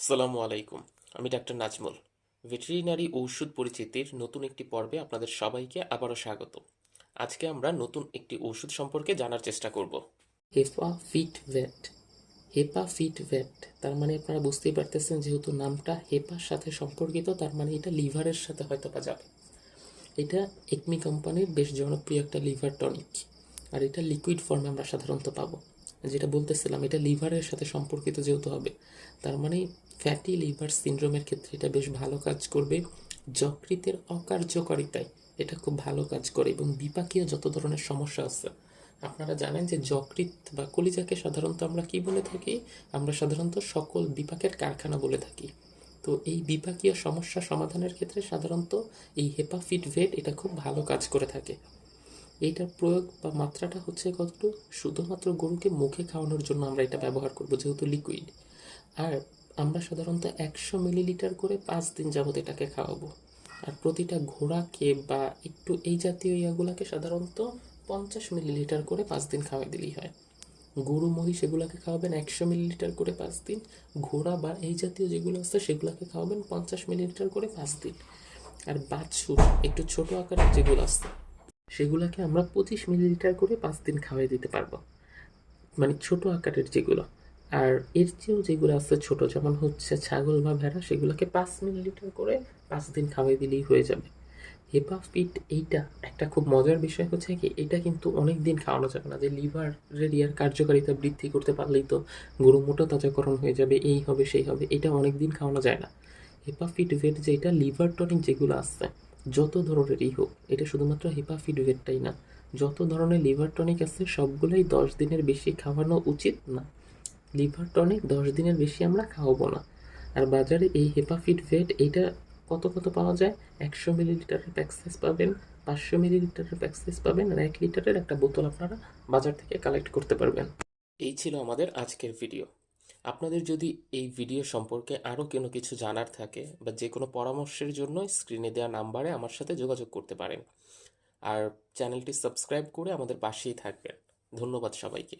আসসালামু আলাইকুম, আমি ডাক্তার নাজমুল। ভেটেরিনারি ঔষধ পরিচিতির নতুন একটি পর্বে আপনাদের সবাইকে আবারও স্বাগত। আজকে আমরা নতুন একটি ওষুধ সম্পর্কে জানার চেষ্টা করব। Hepa Fit Vet. Hepa Fit Vet, তার মানে আপনারা বুঝতেই পারতেছেন যেহেতু নামটা হেপার সাথে সম্পর্কিত, তার মানে এটা লিভারের সাথে হয়তো বা যাবে। এটা একমি কোম্পানির বেশ জনপ্রিয় একটা লিভার টনিক, আর এটা লিকুইড ফর্মে আমরা সাধারণত পাবো। যেটা বলতেছিলাম, এটা লিভারের সাথে সম্পর্কিত যেহেতু হবে, তার মানে ফ্যাটি লিভার সিনড্রোমের ক্ষেত্রে এটা বেশ ভালো কাজ করবে। যকৃতের অকার্যকারিতায় এটা খুব ভালো কাজ করে এবং বিপাকীয় যত ধরনের সমস্যা আছে। আপনারা জানেন যে যকৃত বা কলিজাকে সাধারণত আমরা কি বলে থাকি? আমরা সাধারণত সকল বিপাকের কারখানা বলে থাকি। তো এই বিপাকীয় সমস্যা সমাধানের ক্ষেত্রে সাধারণত এই হেপাফিট ভেট এটা খুব ভালো কাজ করে থাকে। এইটার প্রয়োগ বা মাত্রাটা হচ্ছে কতটুকু? শুধুমাত্র গরুকে মুখে খাওয়ানোর জন্য আমরা এটা ব্যবহার করব, যেহেতু লিকুইড আর আমরা সাধারণত একশো মিলিলিটার করে পাঁচ দিন যাবত এটাকে খাওয়াবো। আর প্রতিটা ঘোড়াকে বা একটু এই জাতীয় ইয়াগুলাকে সাধারণত পঞ্চাশ মিলিলিটার করে পাঁচ দিন খাওয়াই দিলেই হয়। গরু, মহিষ এগুলাকে খাওয়াবেন একশো মিলিলিটার করে পাঁচ দিন। ঘোড়া বা এই জাতীয় যেগুলো আছে সেগুলোকে খাওয়াবেন পঞ্চাশ মিলিলিটার করে পাঁচ দিন। আর বাছুর, একটু ছোট আকারের যেগুলো আছে সেগুলোকে আমরা পঁচিশ মিলিলিটার করে পাঁচ দিন খাওয়াই দিতে পারব। মানে ছোট আকারের যেগুলো। আর এর চেয়েও যেগুলো আছে ছোট, যেমন হচ্ছে ছাগল বা ভেড়া, সেগুলোকে পাঁচ মিলিলিটার করে পাঁচ দিন খাওয়াই দিলেই হয়ে যাবে। হেপা ফিট এইটা একটা খুব মজার বিষয় হচ্ছে কি, এটা কিন্তু অনেক দিন খাওয়ানো যাবে না। যে লিভারের ইয়ার কার্যকারিতা বৃদ্ধি করতে পারলেই তো গরু মোটা তাজাকরণ হয়ে যাবে, এই হবে, সেই হবে, এটা অনেক দিন খাওয়ানো যায় না। হেপা ফিট ভেট যেটা, লিভার টনিক যেগুলো আছে যত ধরনেরই হোক, এটা শুধুমাত্র হেপা ফিট ভেটটাই না, যত ধরনের লিভার টনিক আছে, সবগুলোই দশ দিনের বেশি খাওয়ানো উচিত না। লিভার টনিক দশ দিনের বেশি আমরা খাওয়াবো না। আর বাজারে এই হেপাফিট ভেট এইটা কত কত পাওয়া যায়? একশো মিলিলিটারের প্যাক সাইজ পাবেন, পাঁচশো মিলিলিটারের প্যাক সাইজ পাবেন, আর এক লিটারের একটা বোতল আপনারা বাজার থেকে কালেক্ট করতে পারবেন। এই ছিল আমাদের আজকের ভিডিও। আপনাদের যদি এই ভিডিও সম্পর্কে আরও কোনো কিছু জানার থাকে বা যে কোনো পরামর্শের জন্য স্ক্রিনে দেওয়া নাম্বারে আমার সাথে যোগাযোগ করতে পারেন। আর চ্যানেলটি সাবস্ক্রাইব করে আমাদের পাশেই থাকবেন। ধন্যবাদ সবাইকে।